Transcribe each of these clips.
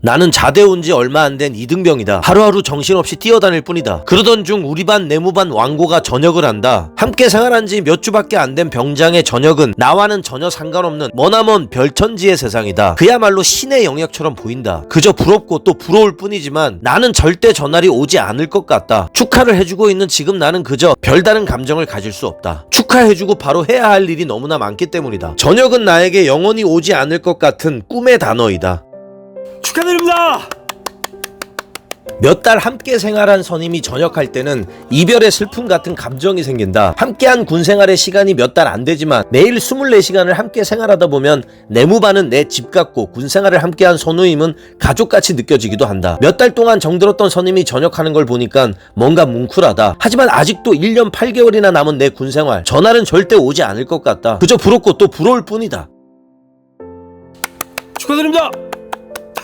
나는 자대 온 지 얼마 안 된 이등병이다. 하루하루 정신없이 뛰어다닐 뿐이다. 그러던 중 우리 반 내무반 왕고가 전역을 한다. 함께 생활한 지 몇 주밖에 안 된 병장의 전역은 나와는 전혀 상관없는 머나먼 별천지의 세상이다. 그야말로 신의 영역처럼 보인다. 그저 부럽고 또 부러울 뿐이지만 나는 절대 전날이 오지 않을 것 같다. 축하를 해주고 있는 지금 나는 그저 별다른 감정을 가질 수 없다. 축하해주고 바로 해야 할 일이 너무나 많기 때문이다. 전역은 나에게 영원히 오지 않을 것 같은 꿈의 단어이다. 축하드립니다. 몇 달 함께 생활한 선임이 전역할 때는 이별의 슬픔 같은 감정이 생긴다. 함께한 군 생활의 시간이 몇 달 안 되지만 매일 24시간을 함께 생활하다 보면 내무반은 내 집 같고 군 생활을 함께한 선우임은 가족같이 느껴지기도 한다. 몇 달 동안 정들었던 선임이 전역하는 걸 보니까 뭔가 뭉클하다. 하지만 아직도 1년 8개월이나 남은 내 군 생활. 전날은 절대 오지 않을 것 같다. 그저 부럽고 또 부러울 뿐이다. 축하드립니다.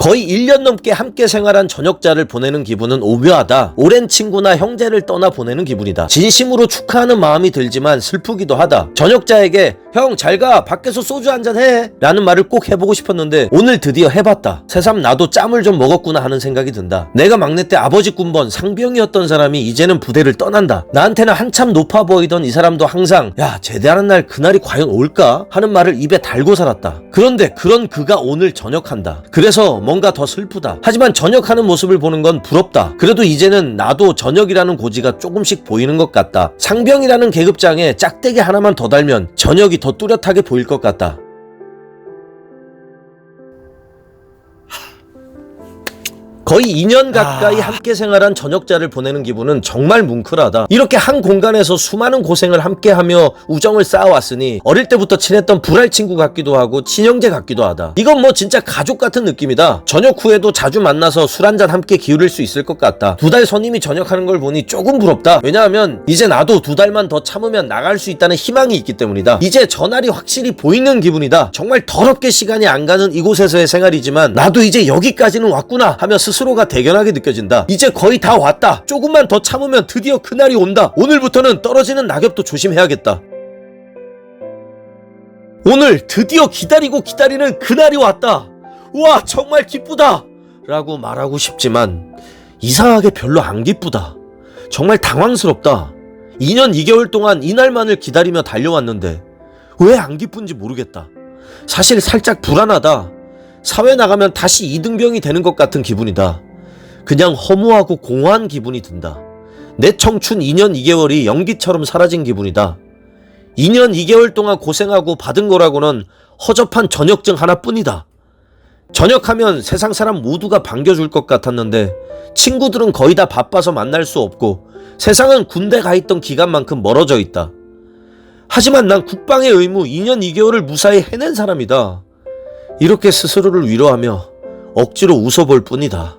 거의 1년 넘게 함께 생활한 전역자를 보내는 기분은 오묘하다. 오랜 친구나 형제를 떠나 보내는 기분이다. 진심으로 축하하는 마음이 들지만 슬프기도 하다. 전역자에게 형 잘가 밖에서 소주 한잔 해 라는 말을 꼭 해보고 싶었는데 오늘 드디어 해봤다. 새삼 나도 짬을 좀 먹었구나 하는 생각이 든다. 내가 막내 때 아버지 군번 상병이었던 사람이 이제는 부대를 떠난다. 나한테는 한참 높아 보이던 이 사람도 항상 야 제대하는 날 그날이 과연 올까 하는 말을 입에 달고 살았다. 그런데 그런 그가 오늘 전역한다. 그래서 뭔가 더 슬프다. 하지만 전역하는 모습을 보는 건 부럽다. 그래도 이제는 나도 전역이라는 고지가 조금씩 보이는 것 같다. 상병이라는 계급장에 짝대기 하나만 더 달면 전역이 더 뚜렷하게 보일 것 같다. 거의 2년 가까이 함께 생활한 전역자를 보내는 기분은 정말 뭉클하다. 이렇게 한 공간에서 수많은 고생을 함께하며 우정을 쌓아왔으니 어릴 때부터 친했던 불알 친구 같기도 하고 친형제 같기도 하다. 이건 뭐 진짜 가족 같은 느낌이다. 전역 후에도 자주 만나서 술 한잔 함께 기울일 수 있을 것 같다. 두 달 선임이 전역하는 걸 보니 조금 부럽다. 왜냐하면 이제 나도 두 달만 더 참으면 나갈 수 있다는 희망이 있기 때문이다. 이제 전날이 확실히 보이는 기분이다. 정말 더럽게 시간이 안 가는 이곳에서의 생활이지만 나도 이제 여기까지는 왔구나 하며 스스로가 대견하게 느껴진다. 이제 거의 다 왔다. 조금만 더 참으면 드디어 그날이 온다. 오늘부터는 떨어지는 낙엽도 조심해야겠다. 오늘 드디어 기다리고 기다리는 그날이 왔다. 우와, 정말 기쁘다. 라고 말하고 싶지만 이상하게 별로 안 기쁘다. 정말 당황스럽다. 2년 2개월 동안 이날만을 기다리며 달려왔는데 왜 안 기쁜지 모르겠다. 사실 살짝 불안하다. 사회 나가면 다시 이등병이 되는 것 같은 기분이다. 그냥 허무하고 공허한 기분이 든다. 내 청춘 2년 2개월이 연기처럼 사라진 기분이다. 2년 2개월 동안 고생하고 받은 거라고는 허접한 전역증 하나뿐이다. 전역하면 세상 사람 모두가 반겨줄 것 같았는데 친구들은 거의 다 바빠서 만날 수 없고 세상은 군대 가 있던 기간만큼 멀어져 있다. 하지만 난 국방의 의무 2년 2개월을 무사히 해낸 사람이다. 이렇게 스스로를 위로하며 억지로 웃어볼 뿐이다.